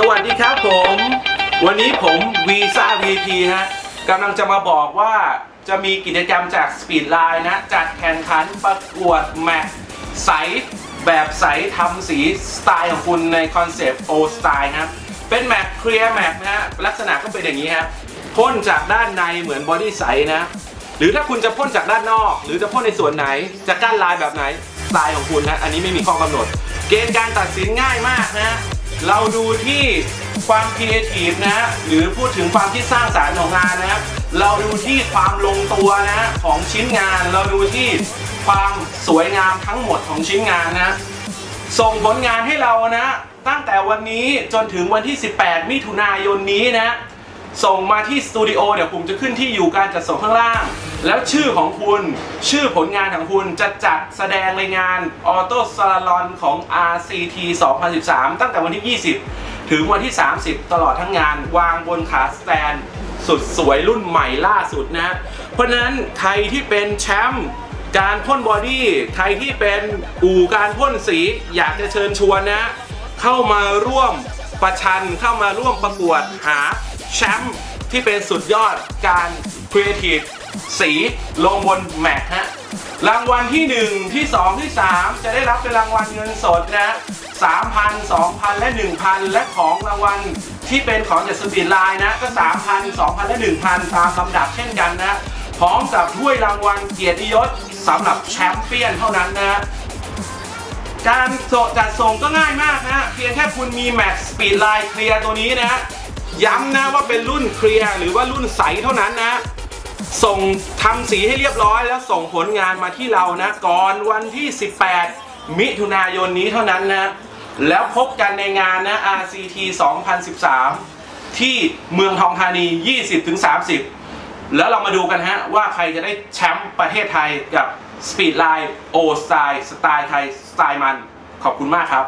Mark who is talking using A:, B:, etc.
A: สวัสดีครับผม วันนี้ผมวีซ่า VP ฮะกำลังจะมาบอกว่าจะมีกิจกรรมจาก Speed Line นะ จัดแข่งขันประกวดแมทใส แบบใสทำสีสไตล์ของคุณในคอนเซปต์ O Style ครับ เป็นแมทเคลียร์แมทนะฮะ ลักษณะก็เป็นอย่างนี้ครับพ่นจากด้านในเหมือนบอดี้ใสนะ หรือถ้าคุณจะพ่นจากด้านนอก หรือจะพ่นในส่วนไหน จะกั้นลายแบบไหนสไตล์ของคุณนะ อันนี้ไม่มีข้อกำหนด เกณฑ์การตัดสินง่ายมากนะ เราดูที่ความครีเอทีฟนะหรือพูดถึงความที่สร้างสรรค์ของงานนะเราดูที่ความลงตัวนะของชิ้นงาน เราดูที่ความสวยงามทั้งหมดของชิ้นงานนะส่งผลงานให้เรานะตั้งแต่วันนี้จนถึงวันที่ 18 มิถุนายนนี้นะส่งมาที่สตูดิโอเดี๋ยวผมจะขึ้นที่อยู่การจัดส่งข้างล่าง แล้วชื่อของคุณชื่อผลงานของคุณจะจัดแสดงในงานออโต้ซาลอนของ RCT 2013 ตั้งแต่วันที่ 20 ถึงวันที่ 30 ตลอดทั้งงานวางบนขาสแตนสุดสวยรุ่นใหม่ล่าสุดนะ เพราะนั้นใครที่เป็นแชมป์การพ่นบอดี้ใครที่เป็นอู่การพ่นสีอยากจะเชิญชวนนะ เข้ามาร่วมประชันเข้ามาร่วมประกวดหาแชมป์ ที่เป็นสุดยอดการครีเอทีฟสีลงบนแม็กฮะรางวัลที่ 1 ที่ 2 ที่ 3 จะได้รับเป็นรางวัลเงินสดนะ3,000 2,000 และ 1,000 และของรางวัลที่เป็นของจากสปีดไลน์นะ ก็ 3,000 2,000 และ 1,000 ตามลำดับเช่นกันนะ พร้อมกับถ้วยรางวัลเกียรติยศสำหรับแชมเปี้ยนเท่านั้นนะการจัดส่งก็ง่ายมากนะเพียงแค่คุณมี Max Speed Line เคลียร์ตัวนี้นะ ย้ำนะว่าเป็นรุ่นเคลียร์หรือว่ารุ่นใสเท่านั้นนะ ส่งทำสีให้เรียบร้อยแล้วส่งผลงานมาที่เรานะ ก่อนวันที่ 18 มิถุนายนนี้เท่านั้นนะ แล้วพบกันในงานนะ RCT 2013 ที่เมืองทองธานี 20-30 แล้วเรามาดูกันฮะ ว่าใครจะได้แชมป์ประเทศไทยกับ Speed Line O Style สไตล์ไทยสไตล์มัน ขอบคุณมากครับ